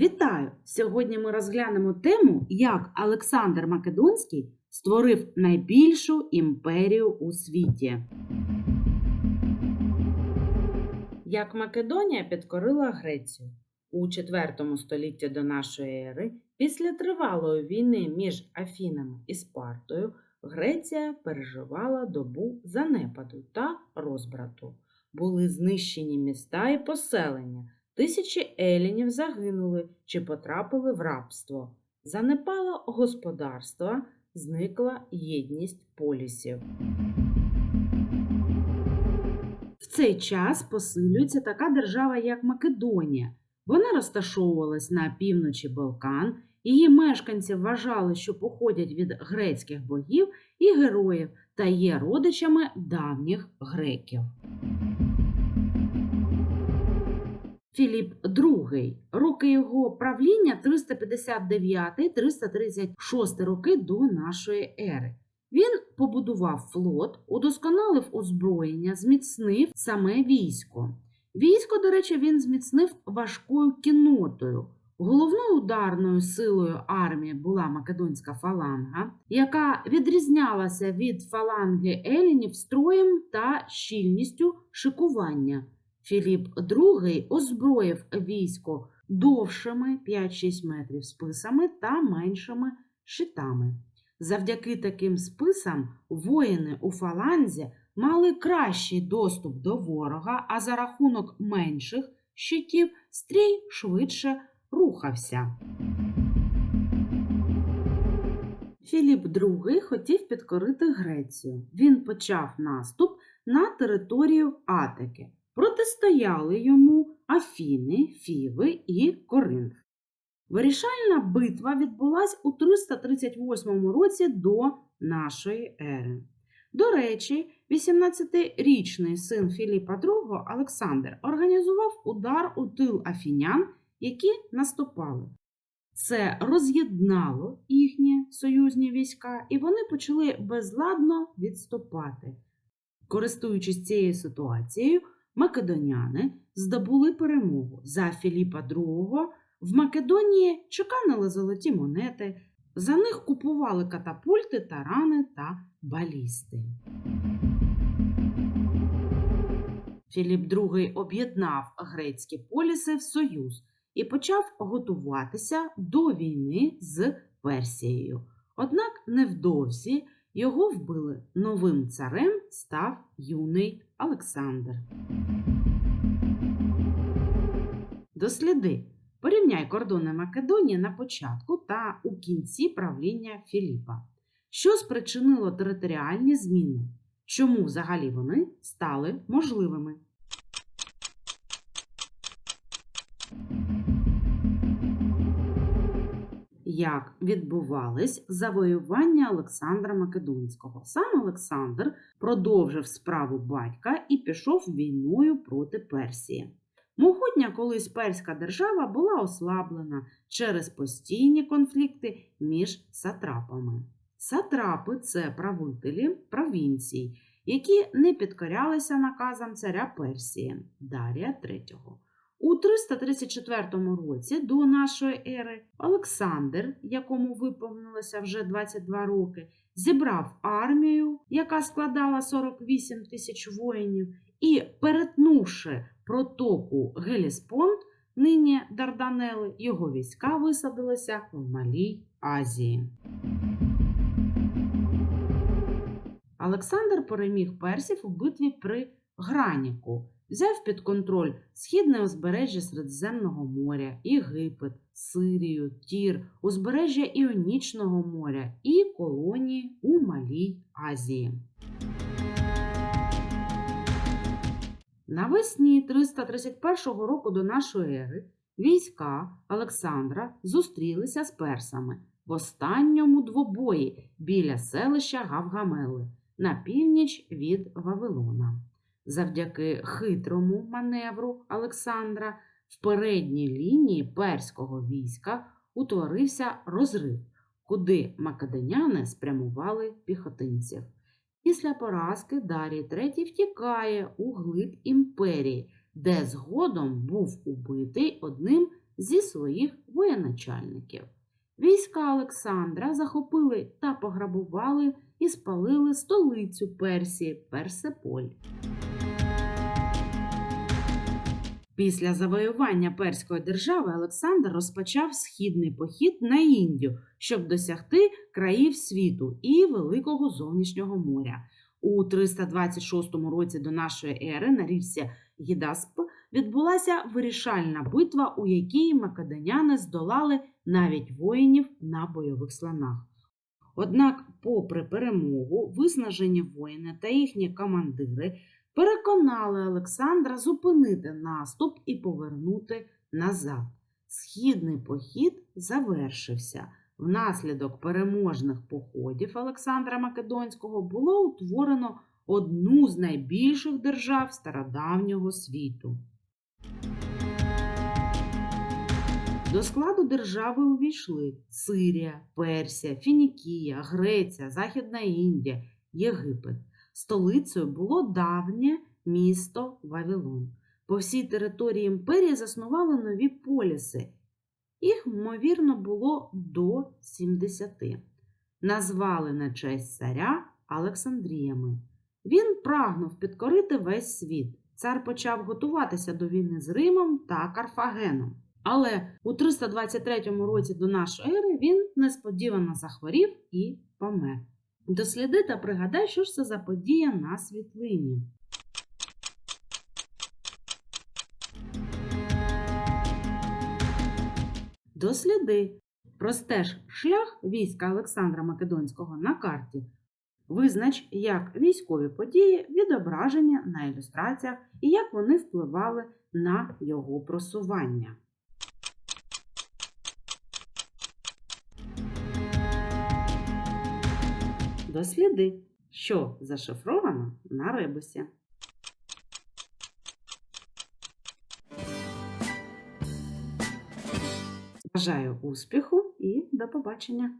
Вітаю! Сьогодні ми розглянемо тему, як Олександр Македонський створив найбільшу імперію у світі. Як Македонія підкорила Грецію у IV столітті до нашої ери, після тривалої війни між Афінами і Спартою, Греція переживала добу занепаду та розбрату. Були знищені міста і поселення. Тисячі елінів загинули чи потрапили в рабство. Занепало господарство, зникла єдність полісів. В цей час посилюється така держава, як Македонія. Вона розташовувалась на півночі Балкан. Її мешканці вважали, що походять від грецьких богів і героїв та є родичами давніх греків. Філіп II. Роки його правління 359-336 роки до нашої ери. Він побудував флот, удосконалив озброєння, зміцнив саме військо. Військо, до речі, він зміцнив важкою кіннотою. Головною ударною силою армії була македонська фаланга, яка відрізнялася від фаланги елінів строєм та щільністю шикування. Філіп II озброїв військо довшими 5-6 метрів списами та меншими щитами. Завдяки таким списам воїни у фаланзі мали кращий доступ до ворога, а за рахунок менших щитів стрій швидше рухався. Філіп II хотів підкорити Грецію. Він почав наступ на територію Атики. Протистояли йому Афіни, Фіви і Коринф. Вирішальна битва відбулась у 338 році до нашої ери. До речі, 18-річний син Філіпа II Олександр організував удар у тил афінян, які наступали. Це роз'єднало їхні союзні війська, і вони почали безладно відступати. Користуючись цією ситуацією, македоняни здобули перемогу за Філіпа II. В Македонії чеканили золоті монети, за них купували катапульти, тарани та балісти. Філіп II об'єднав грецькі поліси в союз і почав готуватися до війни з Персією. Однак невдовзі його вбили. Новим царем став юний Олександр. Досліди. Порівняй кордони Македонії на початку та у кінці правління Філіпа. Що спричинило територіальні зміни? Чому взагалі вони стали можливими? Як відбувались завоювання Олександра Македонського? Сам Олександр продовжив справу батька і пішов війною проти Персії. Могутня колись перська держава була ослаблена через постійні конфлікти між сатрапами. Сатрапи це правителі провінцій, які не підкорялися наказам царя Персії Дарія III. У 334 році до нашої ери Олександр, якому виповнилося вже 22 роки, зібрав армію, яка складала 48 тисяч воїнів, і, перетнувши протоку Геліспонд, нині Дарданели, його війська висадилися в Малій Азії. Олександр переміг персів у битві при Граніку, взяв під контроль східне узбережжя Середземного моря, Єгипет, Сирію, Тір, узбережжя Іонічного моря і колонії у Малій Азії. Навесні 331 року до нашої ери війська Олександра зустрілися з персами в останньому двобої біля селища Гавгамели на північ від Вавилона. Завдяки хитрому маневру Олександра в передній лінії перського війська утворився розрив, куди македоняни спрямували піхотинців. Після поразки Дарій III втікає у глиб імперії, де згодом був убитий одним зі своїх воєначальників. Війська Олександра захопили та пограбували і спалили столицю Персії Персеполь. Після завоювання Перської держави Олександр розпочав східний похід на Індію, щоб досягти країв світу і Великого зовнішнього моря. У 326 році до нашої ери на річці Гідасп відбулася вирішальна битва, у якій македоняни здолали навіть воїнів на бойових слонах. Однак, попри перемогу, виснажені воїни та їхні командири переконали Олександра зупинити наступ і повернути назад. Східний похід завершився. Внаслідок переможних походів Олександра Македонського було утворено одну з найбільших держав стародавнього світу. До складу держави увійшли Сирія, Персія, Фінікія, Греція, Західна Індія, Єгипет. Столицею було давнє місто Вавилон. По всій території імперії заснували нові поліси. Їх, ймовірно, було до 70. Назвали на честь царя Олександріями. Він прагнув підкорити весь світ. Цар почав готуватися до війни з Римом та Карфагеном. Але у 323 році до нашої ери він несподівано захворів і помер. Досліди та пригадай, що ж це за подія на світлині. Досліди. Простеж шлях війська Олександра Македонського на карті. Визнач, як військові події відображені на ілюстраціях і як вони впливали на його просування. Досліди, що зашифровано на ребусі. Бажаю успіху і до побачення!